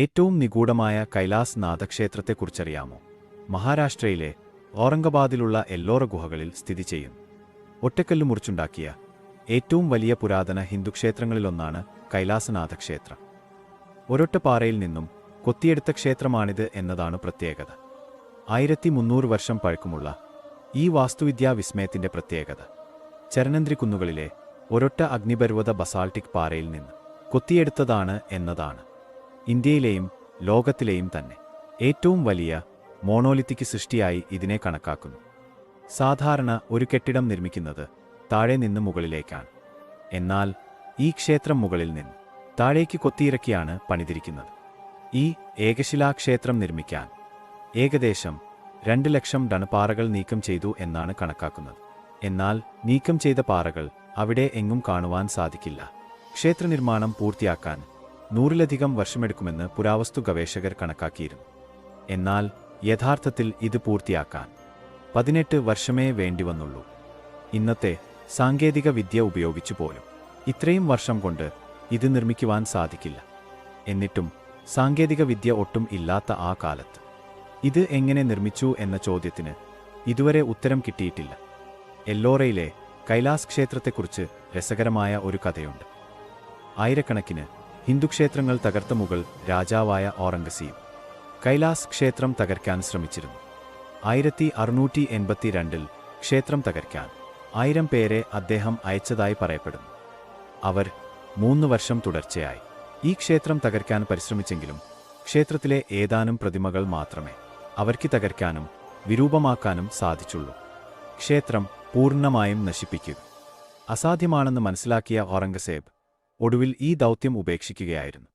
ഏറ്റവും നിഗൂഢമായ കൈലാസ് നാഥക്ഷേത്രത്തെക്കുറിച്ചറിയാമോ മഹാരാഷ്ട്രയിലെ ഔറംഗബാദിലുള്ള എല്ലോറ ഗുഹകളിൽ സ്ഥിതി ചെയ്യും. ഒറ്റക്കല്ല് മുറിച്ചുണ്ടാക്കിയ ഏറ്റവും വലിയ പുരാതന ഹിന്ദുക്ഷേത്രങ്ങളിലൊന്നാണ് കൈലാസനാഥ ക്ഷേത്രം ഒരൊറ്റ പാറയിൽ നിന്നും കൊത്തിയെടുത്ത ക്ഷേത്രമാണിത് എന്നതാണ് പ്രത്യേകത. ആയിരത്തി മുന്നൂറ് വർഷം പഴക്കമുള്ള ഈ വാസ്തുവിദ്യാ വിസ്മയത്തിന്റെ പ്രത്യേകത. ചരനന്ദ്രി കുന്നുകളിലെ ഒരൊറ്റ അഗ്നിപർവത ബസാൾട്ടിക് പാറയിൽ നിന്ന് കൊത്തിയെടുത്തതാണ് എന്നതാണ്. ഇന്ത്യയിലെയും ലോകത്തിലെയും തന്നെ. ഏറ്റവും വലിയ മോണോലിത്തിക്ക് സൃഷ്ടിയായി ഇതിനെ കണക്കാക്കുന്നു. സാധാരണ ഒരു കെട്ടിടം നിർമ്മിക്കുന്നത് താഴെ നിന്ന് മുകളിലേക്കാണ്. എന്നാൽ ഈ ക്ഷേത്രം മുകളിൽ നിന്ന് താഴേക്ക് കൊത്തിയിറക്കിയാണ് പണിതിരിക്കുന്നത്. ഈ ഏകശിലാക്ഷേത്രം നിർമ്മിക്കാൻ ഏകദേശം രണ്ട് ലക്ഷം ടൺ പാറകൾ നീക്കം ചെയ്തു എന്നാണ് കണക്കാക്കുന്നത്. എന്നാൽ നീക്കം ചെയ്ത പാറകൾ അവിടെ എങ്ങും കാണുവാൻ സാധിക്കില്ല. ക്ഷേത്രനിർമ്മാണം പൂർത്തിയാക്കാൻ നൂറിലധികം വർഷമെടുക്കുമെന്ന് പുരാവസ്തു ഗവേഷകർ കണക്കാക്കിയിരുന്നു. എന്നാൽ യഥാർത്ഥത്തിൽ ഇത് പൂർത്തിയാക്കാൻ പതിനെട്ട് വർഷമേ വേണ്ടിവന്നുള്ളൂ. ഇന്നത്തെ സാങ്കേതിക വിദ്യ ഉപയോഗിച്ചു പോലും ഇത്രയും വർഷം കൊണ്ട് ഇത് നിർമ്മിക്കുവാൻ സാധിക്കില്ല. എന്നിട്ടും സാങ്കേതിക വിദ്യ ഒട്ടും ഇല്ലാത്ത ആ കാലത്ത് ഇത് എങ്ങനെ നിർമ്മിച്ചു എന്ന ചോദ്യത്തിന് ഇതുവരെ ഉത്തരം കിട്ടിയിട്ടില്ല. എല്ലോറയിലെ കൈലാസ് ക്ഷേത്രത്തെക്കുറിച്ച് രസകരമായ ഒരു കഥയുണ്ട്. ആയിരക്കണക്കിന് ഹിന്ദുക്ഷേത്രങ്ങൾ തകർത്ത മുഗൾ രാജാവായ ഔറംഗസീബ് കൈലാസ് ക്ഷേത്രം തകർക്കാൻ ശ്രമിച്ചിരുന്നു. ആയിരത്തി അറുന്നൂറ്റി എൺപത്തിരണ്ടിൽ ക്ഷേത്രം തകർക്കാൻ ആയിരം പേരെ അദ്ദേഹം അയച്ചതായി പറയപ്പെടുന്നു. അവർ മൂന്ന് വർഷം തുടർച്ചയായി ഈ ക്ഷേത്രം തകർക്കാൻ പരിശ്രമിച്ചെങ്കിലും ക്ഷേത്രത്തിലെ ഏതാനും പ്രതിമകൾ മാത്രമേ അവർക്ക് തകർക്കാനും വിരൂപമാക്കാനും സാധിച്ചുള്ളൂ. ക്ഷേത്രം പൂർണമായും നശിപ്പിക്കുക. അസാധ്യമാണെന്ന് മനസ്സിലാക്കിയ ഔറംഗസേബ് ഒടുവിൽ ഈ ദൗത്യം ഉപേക്ഷിക്കുകയായിരുന്നു